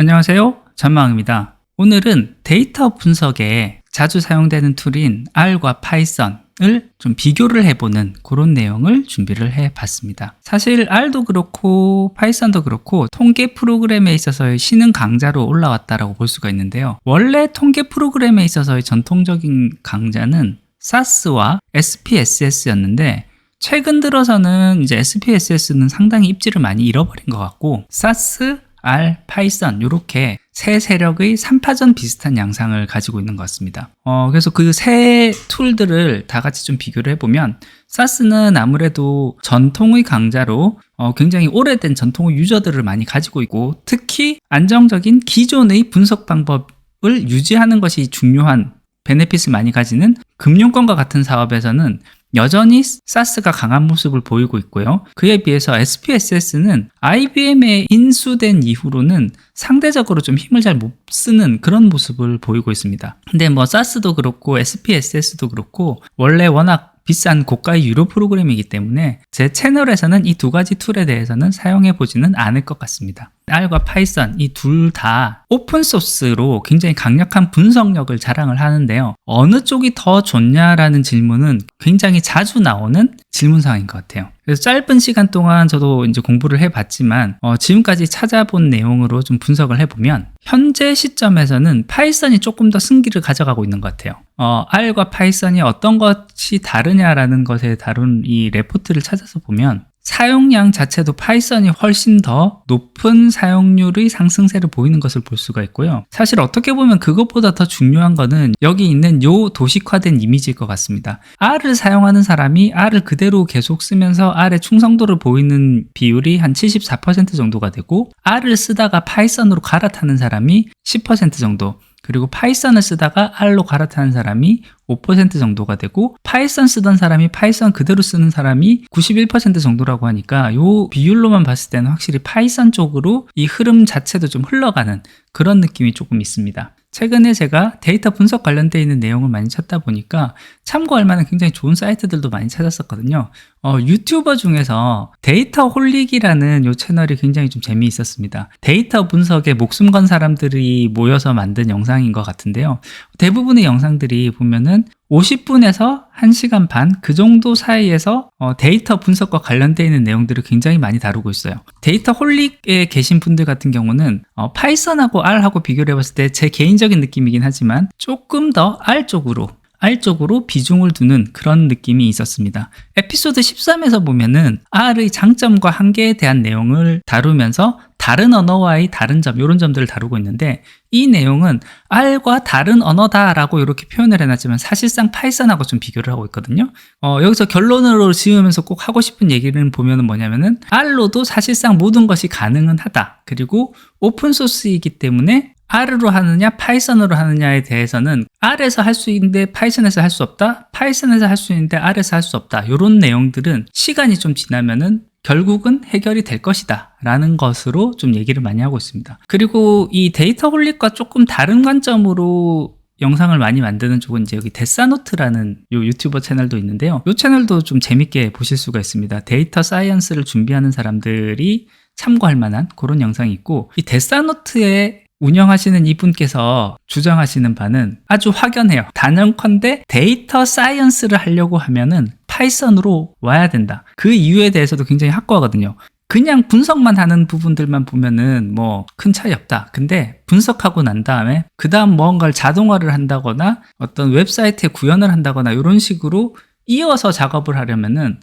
안녕하세요. 전망입니다. 오늘은 데이터 분석에 자주 사용되는 툴인 R과 파이썬을 좀 비교를 해보는 그런 내용을 준비를 해봤습니다. 사실 R도 그렇고 파이썬도 그렇고 통계 프로그램에 있어서의 신흥 강자로 올라왔다라고 볼 수가 있는데요. 원래 통계 프로그램에 있어서의 전통적인 강자는 SAS와 SPSS였는데 최근 들어서는 이제 SPSS는 상당히 입지를 많이 잃어버린 것 같고 SAS, R, 파이썬 이렇게 세 세력의 3파전 비슷한 양상을 가지고 있는 것 같습니다. 어, 그래서 그 세 툴들을 다 같이 좀 비교를 해보면 SAS는 아무래도 전통의 강자로 어, 굉장히 오래된 전통의 유저들을 많이 가지고 있고 특히 안정적인 기존의 분석 방법을 유지하는 것이 중요한 베네핏을 많이 가지는 금융권과 같은 사업에서는 여전히 사스가 강한 모습을 보이고 있고요. 그에 비해서 SPSS는 IBM에 인수된 이후로는 상대적으로 좀 힘을 잘 못 쓰는 그런 모습을 보이고 있습니다. 근데 뭐 사스도 그렇고 SPSS도 그렇고 원래 워낙 비싼 고가의 유료 프로그램이기 때문에 제 채널에서는 이 두 가지 툴에 대해서는 사용해 보지는 않을 것 같습니다. R과 파이썬 이 둘 다 오픈소스로 굉장히 강력한 분석력을 자랑을 하는데요. 어느 쪽이 더 좋냐라는 질문은 굉장히 자주 나오는 질문사항인 것 같아요. 그래서 짧은 시간 동안 저도 이제 공부를 해봤지만 어, 지금까지 찾아본 내용으로 좀 분석을 해보면 현재 시점에서는 파이썬이 조금 더 승기를 가져가고 있는 것 같아요. 어, R과 파이썬이 어떤 것이 다르냐라는 것에 다룬 이 레포트를 찾아서 보면 사용량 자체도 파이썬이 훨씬 더 높은 사용률의 상승세를 보이는 것을 볼 수가 있고요. 사실 어떻게 보면 그것보다 더 중요한 거는 여기 있는 요 도식화된 이미지일 것 같습니다. R을 사용하는 사람이 R을 그대로 계속 쓰면서 R의 충성도를 보이는 비율이 한 74% 정도가 되고 R을 쓰다가 파이썬으로 갈아타는 사람이 10% 정도 그리고 파이썬을 쓰다가 R로 갈아타는 사람이 5% 정도가 되고 파이썬 쓰던 사람이 파이썬 그대로 쓰는 사람이 91% 정도라고 하니까 요 비율로만 봤을 때는 확실히 파이썬 쪽으로 이 흐름 자체도 좀 흘러가는 그런 느낌이 조금 있습니다. 최근에 제가 데이터 분석 관련되어 있는 내용을 많이 찾다 보니까 참고할 만한 굉장히 좋은 사이트들도 많이 찾았었거든요. 어, 유튜버 중에서 데이터 홀릭이라는 요 채널이 굉장히 좀 재미있었습니다. 데이터 분석에 목숨 건 사람들이 모여서 만든 영상인 것 같은데요. 대부분의 영상들이 보면은 50분에서 1시간 반 그 정도 사이에서 어, 데이터 분석과 관련되어 있는 내용들을 굉장히 많이 다루고 있어요. 데이터 홀릭에 계신 분들 같은 경우는 어, 파이썬하고 R하고 비교를 해봤을 때 제 개인적인 느낌이긴 하지만 조금 더 R 쪽으로 R 쪽으로 비중을 두는 그런 느낌이 있었습니다. 에피소드 13에서 보면은 R의 장점과 한계에 대한 내용을 다루면서 다른 언어와의 다른 점, 이런 점들을 다루고 있는데 이 내용은 R과 다른 언어다라고 이렇게 표현을 해놨지만 사실상 파이썬하고 좀 비교를 하고 있거든요. 어, 여기서 결론으로 지으면서 꼭 하고 싶은 얘기를 보면은 뭐냐면은 R로도 사실상 모든 것이 가능은 하다. 그리고 오픈소스이기 때문에 R로 하느냐, 파이썬으로 하느냐에 대해서는 R에서 할 수 있는데 파이썬에서 할 수 없다, 파이썬에서 할 수 있는데 R에서 할 수 없다. 이런 내용들은 시간이 좀 지나면은 결국은 해결이 될 것이다 라는 것으로 좀 얘기를 많이 하고 있습니다. 그리고 이 데이터 홀릭과 조금 다른 관점으로 영상을 많이 만드는 쪽은 이제 여기 데사노트라는 요 유튜버 채널도 있는데요. 이 채널도 좀 재밌게 보실 수가 있습니다. 데이터 사이언스를 준비하는 사람들이 참고할 만한 그런 영상이 있고 이 데사노트의 운영하시는 이분께서 주장하시는 바는 아주 확연해요. 단연컨대 데이터 사이언스를 하려고 하면은 파이썬으로 와야 된다. 그 이유에 대해서도 굉장히 확고하거든요. 그냥 분석만 하는 부분들만 보면은 뭐 큰 차이 없다. 근데 분석하고 난 다음에 그 다음 뭔가를 자동화를 한다거나 어떤 웹사이트에 구현을 한다거나 이런 식으로 이어서 작업을 하려면은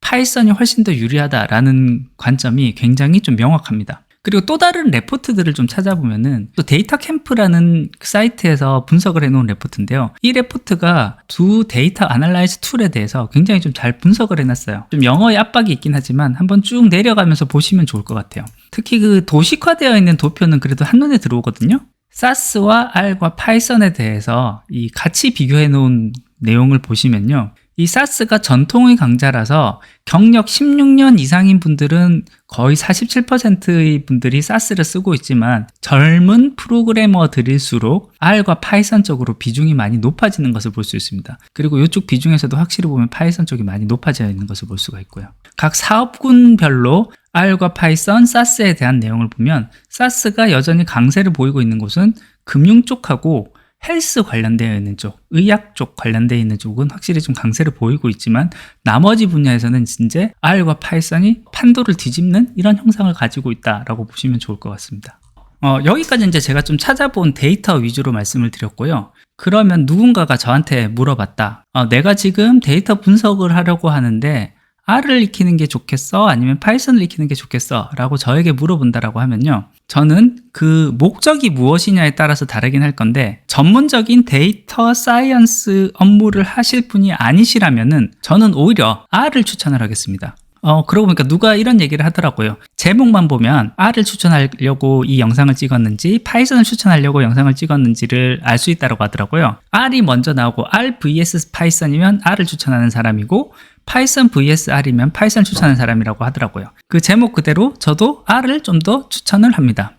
파이썬이 훨씬 더 유리하다라는 관점이 굉장히 좀 명확합니다. 그리고 또 다른 레포트들을 좀 찾아보면은 또 데이터 캠프라는 사이트에서 분석을 해놓은 레포트인데요. 이 레포트가 두 데이터 아날라이즈 툴에 대해서 굉장히 좀 잘 분석을 해놨어요. 좀 영어의 압박이 있긴 하지만 한번 쭉 내려가면서 보시면 좋을 것 같아요. 특히 그 도식화되어 있는 도표는 그래도 한눈에 들어오거든요. 사스와 R과 파이썬에 대해서 이 같이 비교해 놓은 내용을 보시면요. 이 사스가 전통의 강자라서 경력 16년 이상인 분들은 거의 47%의 분들이 사스를 쓰고 있지만 젊은 프로그래머들일수록 R과 파이썬 쪽으로 비중이 많이 높아지는 것을 볼 수 있습니다. 그리고 이쪽 비중에서도 확실히 보면 파이썬 쪽이 많이 높아져 있는 것을 볼 수가 있고요. 각 사업군별로 R과 파이썬, 사스에 대한 내용을 보면 사스가 여전히 강세를 보이고 있는 곳은 금융 쪽하고 헬스 관련되어 있는 쪽, 의학 쪽 관련되어 있는 쪽은 확실히 좀 강세를 보이고 있지만 나머지 분야에서는 진짜 R과 파이썬이 판도를 뒤집는 이런 형상을 가지고 있다라고 보시면 좋을 것 같습니다. 어, 여기까지 이제 제가 좀 찾아본 데이터 위주로 말씀을 드렸고요. 그러면 누군가가 저한테 물어봤다. 어, 내가 지금 데이터 분석을 하려고 하는데 R을 익히는 게 좋겠어? 아니면 파이썬을 익히는 게 좋겠어? 라고 저에게 물어본다라고 하면요. 저는 그 목적이 무엇이냐에 따라서 다르긴 할 건데 전문적인 데이터 사이언스 업무를 하실 분이 아니시라면은 저는 오히려 R을 추천을 하겠습니다. 어, 그러고 보니까 누가 이런 얘기를 하더라고요. 제목만 보면 R을 추천하려고 이 영상을 찍었는지 파이썬을 추천하려고 영상을 찍었는지를 알 수 있다고 하더라고요. R이 먼저 나오고 R vs 파이썬이면 R을 추천하는 사람이고 파이썬 vs R이면 파이썬 추천하는 사람이라고 하더라고요. 그 제목 그대로 저도 R을 좀 더 추천을 합니다.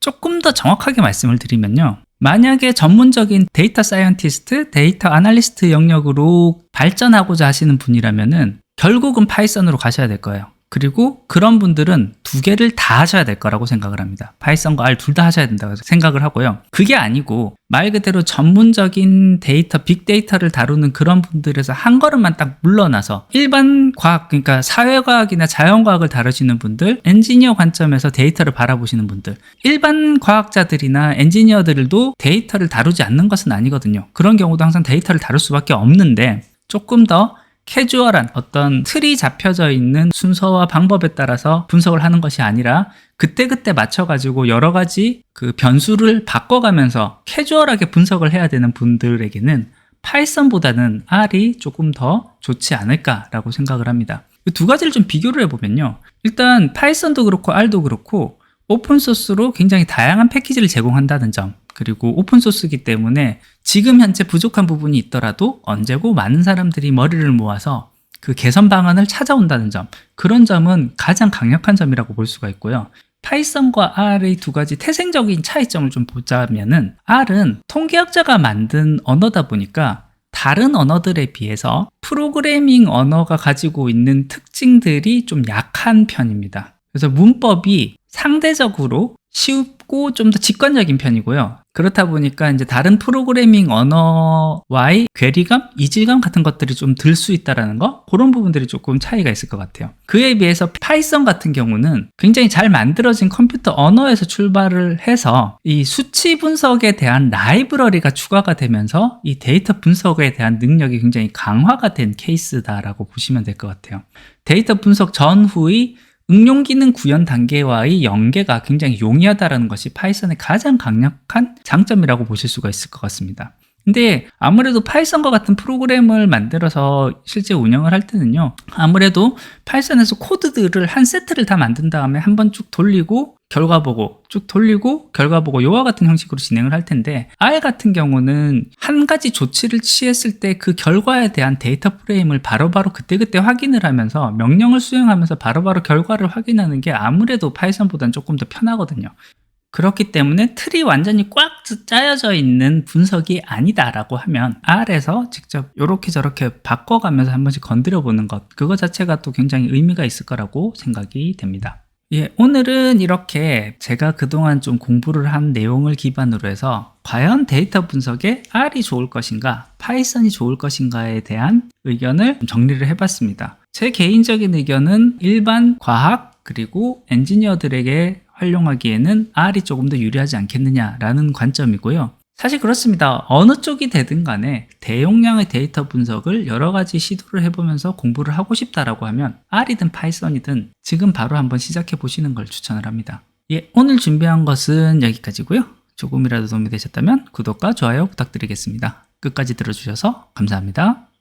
조금 더 정확하게 말씀을 드리면요. 만약에 전문적인 데이터 사이언티스트, 데이터 아날리스트 영역으로 발전하고자 하시는 분이라면은 결국은 파이썬으로 가셔야 될 거예요. 그리고 그런 분들은 두 개를 다 하셔야 될 거라고 생각을 합니다. 파이썬과 R 둘 다 하셔야 된다고 생각을 하고요. 그게 아니고 말 그대로 전문적인 데이터, 빅데이터를 다루는 그런 분들에서 한 걸음만 딱 물러나서 일반 과학, 그러니까 사회과학이나 자연과학을 다루시는 분들, 엔지니어 관점에서 데이터를 바라보시는 분들, 일반 과학자들이나 엔지니어들도 데이터를 다루지 않는 것은 아니거든요. 그런 경우도 항상 데이터를 다룰 수밖에 없는데 조금 더 캐주얼한 어떤 틀이 잡혀져 있는 순서와 방법에 따라서 분석을 하는 것이 아니라 그때그때 맞춰가지고 여러 가지 그 변수를 바꿔가면서 캐주얼하게 분석을 해야 되는 분들에게는 파이썬보다는 R이 조금 더 좋지 않을까라고 생각을 합니다. 이두 가지를 좀 비교를 해보면요. 일단 파이썬도 그렇고 R도 그렇고 오픈소스로 굉장히 다양한 패키지를 제공한다는 점 그리고 오픈소스이기 때문에 지금 현재 부족한 부분이 있더라도 언제고 많은 사람들이 머리를 모아서 그 개선 방안을 찾아온다는 점 그런 점은 가장 강력한 점이라고 볼 수가 있고요. 파이썬과 R의 두 가지 태생적인 차이점을 좀 보자면은 R은 통계학자가 만든 언어다 보니까 다른 언어들에 비해서 프로그래밍 언어가 가지고 있는 특징들이 좀 약한 편입니다. 그래서 문법이 상대적으로 쉽고 좀 더 직관적인 편이고요. 그렇다 보니까 이제 다른 프로그래밍 언어와의 괴리감, 이질감 같은 것들이 좀 들 수 있다라는 거 그런 부분들이 조금 차이가 있을 것 같아요. 그에 비해서 파이썬 같은 경우는 굉장히 잘 만들어진 컴퓨터 언어에서 출발을 해서 이 수치 분석에 대한 라이브러리가 추가가 되면서 이 데이터 분석에 대한 능력이 굉장히 강화가 된 케이스다라고 보시면 될 것 같아요. 데이터 분석 전후의 응용 기능 구현 단계와의 연계가 굉장히 용이하다는 것이 파이썬의 가장 강력한 장점이라고 보실 수가 있을 것 같습니다. 근데 아무래도 파이썬과 같은 프로그램을 만들어서 실제 운영을 할 때는요. 아무래도 파이썬에서 코드들을 한 세트를 다 만든 다음에 한 번 쭉 돌리고 결과 보고 쭉 돌리고 결과 보고 이와 같은 형식으로 진행을 할 텐데 R 같은 경우는 한 가지 조치를 취했을 때 그 결과에 대한 데이터 프레임을 바로바로 그때그때 확인을 하면서 명령을 수행하면서 바로바로 결과를 확인하는 게 아무래도 파이썬보다는 조금 더 편하거든요. 그렇기 때문에 틀이 완전히 꽉 짜여져 있는 분석이 아니다라고 하면 R에서 직접 이렇게 저렇게 바꿔가면서 한 번씩 건드려 보는 것 그거 자체가 또 굉장히 의미가 있을 거라고 생각이 됩니다. 예, 오늘은 이렇게 제가 그동안 좀 공부를 한 내용을 기반으로 해서 과연 데이터 분석에 R이 좋을 것인가, 파이썬이 좋을 것인가에 대한 의견을 정리를 해봤습니다. 제 개인적인 의견은 일반 과학 그리고 엔지니어들에게 활용하기에는 R이 조금 더 유리하지 않겠느냐라는 관점이고요. 사실 그렇습니다. 어느 쪽이 되든 간에 대용량의 데이터 분석을 여러 가지 시도를 해보면서 공부를 하고 싶다라고 하면 R이든 파이썬이든 지금 바로 한번 시작해 보시는 걸 추천을 합니다. 예, 오늘 준비한 것은 여기까지고요. 조금이라도 도움이 되셨다면 구독과 좋아요 부탁드리겠습니다. 끝까지 들어주셔서 감사합니다.